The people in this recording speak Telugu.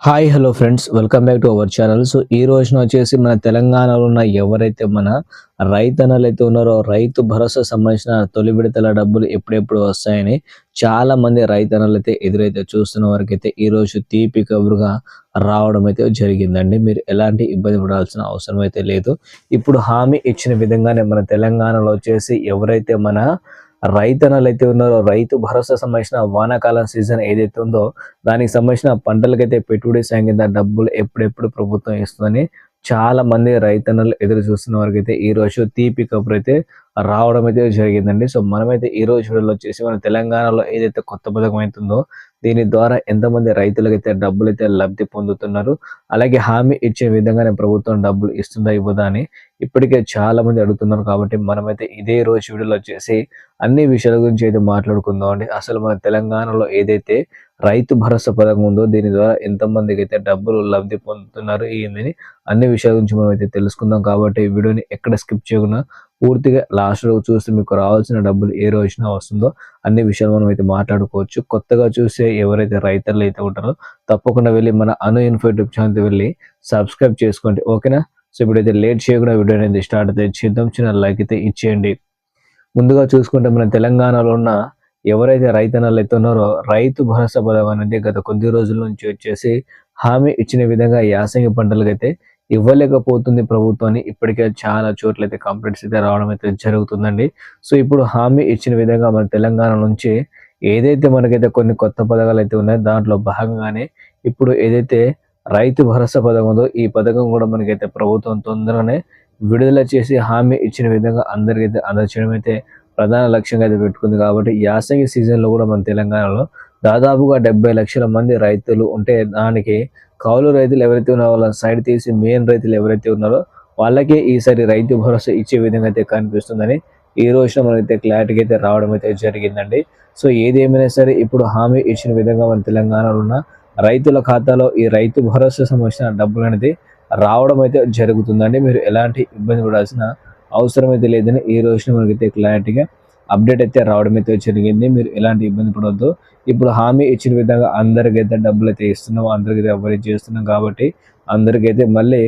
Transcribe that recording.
Hi hello friends welcome back to our channel so ఈ రోజున వచ్చేసి మన తెలంగాణలో ఉన్న ఎవరైతే మన రైతన్నలు అయితే ఉన్నారో రైతు భరోసా సంబంధించిన తొలి విడతల డబ్బులు ఎప్పుడెప్పుడు వస్తాయని చాలా మంది రైతన్నలు అయితే ఎదురైతే చూస్తున్న వారికైతే ఈరోజు ఈ రోజు తీపి కబురుగా రావడం అయితే జరిగిందండి. మీరు ఎలాంటి ఇబ్బంది పడాల్సిన అవసరం అయితే లేదు. ఇప్పుడు హామీ ఇచ్చిన విధంగానే మన తెలంగాణలో వచ్చేసి ఎవరైతే మన రైతన్నలు అయితే ఉన్నారో రైతు భరోసా సంబంధించిన వానాకాలం సీజన్ ఏదైతే ఉందో దానికి సంబంధించిన పంటలకైతే పెట్టుబడి సాయం కింద డబ్బులు ఎప్పుడెప్పుడు ప్రభుత్వం ఇస్తుందని చాలా మంది రైతన్నలు ఎదురు చూస్తున్న వారికి అయితే ఈ రోజు తీపి కబురు అయితే రావడం అయితే జరిగిందండి. సో మనమైతే ఈ రోజు వచ్చేసి మన తెలంగాణలో ఏదైతే కొత్త పథకం అవుతుందో దీని ద్వారా ఎంతమంది రైతులకైతే డబ్బులు అయితే లబ్ధి పొందుతున్నారు అలాగే హామీ ఇచ్చే విధంగానే ప్రభుత్వం డబ్బులు ఇస్తుందా ఇవ్వదా అని ఇప్పటికే చాలా మంది అడుగుతున్నారు కాబట్టి మనమైతే ఇదే రోజు వీడియోలో వచ్చేసి అన్ని విషయాల గురించి అయితే మాట్లాడుకుందాం అండి. అసలు మన తెలంగాణలో ఏదైతే రైతు భరోసా పథకం ఉందో దీని ద్వారా ఎంతమందికి అయితే డబ్బులు లబ్ధి పొందుతున్నారు ఏందని అన్ని విషయాల గురించి మనం అయితే తెలుసుకుందాం కాబట్టి వీడియోని ఎక్కడ స్కిప్ చేయకుండా పూర్తిగా లాస్ట్ రోజు చూస్తే మీకు రావాల్సిన డబ్బులు ఏ రోజున వస్తుందో అన్ని విషయాలు మనం అయితే మాట్లాడుకోవచ్చు. కొత్తగా చూసే ఎవరైతే రైతులు అయితే ఉంటారో తప్పకుండా వెళ్ళి మన అను ఇన్ఫో యూట్యూబ్ ఛానల్ వెళ్ళి సబ్స్క్రైబ్ చేసుకోండి. ఓకేనా? సో ఇప్పుడైతే లేట్ చేయకుండా వీడియో అనేది స్టార్ట్ అయితే చేద్దాం. చిన్న లైక్ అయితే ఇచ్చేయండి. ముందుగా చూసుకుంటే మన తెలంగాణలో ఉన్న ఎవరైతే రైతన్నలు అయితే ఉన్నారో రైతు భరోసా పథకం అనేది గత కొద్ది రోజుల నుంచి వచ్చేసి హామీ ఇచ్చిన విధంగా యాసంగి పంటలకైతే ఇవ్వలేకపోతుంది ప్రభుత్వాన్ని. ఇప్పటికే చాలా చోట్ల అయితే కంప్లైంట్స్ అయితే రావడం అయితే జరుగుతుందండి. సో ఇప్పుడు హామీ ఇచ్చిన విధంగా మన తెలంగాణ నుంచి ఏదైతే మనకైతే కొన్ని కొత్త పథకాలు అయితే ఉన్నాయో దాంట్లో భాగంగానే ఇప్పుడు ఏదైతే రైతు భరోసా పథకం ఉందో ఈ పథకం కూడా మనకైతే ప్రభుత్వం తొందరగానే విడుదల చేసి హామీ ఇచ్చిన విధంగా అందరికైతే అందచేయడం అయితే ప్రధాన లక్ష్యంగా అయితే పెట్టుకుంది. కాబట్టి యాసంగి సీజన్లో కూడా మన తెలంగాణలో దాదాపుగా డెబ్బై లక్షల మంది రైతులు ఉంటే దానికి కౌలు రైతులు ఎవరైతే ఉన్నారో వాళ్ళ సైడ్ తీసి మెయిన్ రైతులు ఎవరైతే ఉన్నారో వాళ్ళకే ఈసారి రైతు భరోసా ఇచ్చే విధంగా అయితే కనిపిస్తుందని ఈ రోజున మనకైతే క్లారిటీకి అయితే రావడం అయితే జరిగిందండి. సో ఏదేమైనా సరే ఇప్పుడు హామీ ఇచ్చిన విధంగా మన తెలంగాణలో ఉన్న రైతుల ఖాతాలో ఈ రైతు భరోసా సంబంధించిన డబ్బులు అనేది రావడం అయితే జరుగుతుందండి. మీరు ఎలాంటి ఇబ్బంది పడాల్సిన అవసరం అయితే లేదని ఈ రోజున మనకైతే క్లారిటీగా అప్డేట్ అయితే రావడం అయితే జరిగింది. మీరు ఎలాంటి ఇబ్బంది పడవద్దు ఇప్పుడు హామీ ఇచ్చిన విధంగా అందరికైతే డబ్బులు అయితే ఇస్తున్నాం. అందరికైతే ఎవరి చేస్తున్నాం కాబట్టి అందరికైతే మళ్ళీ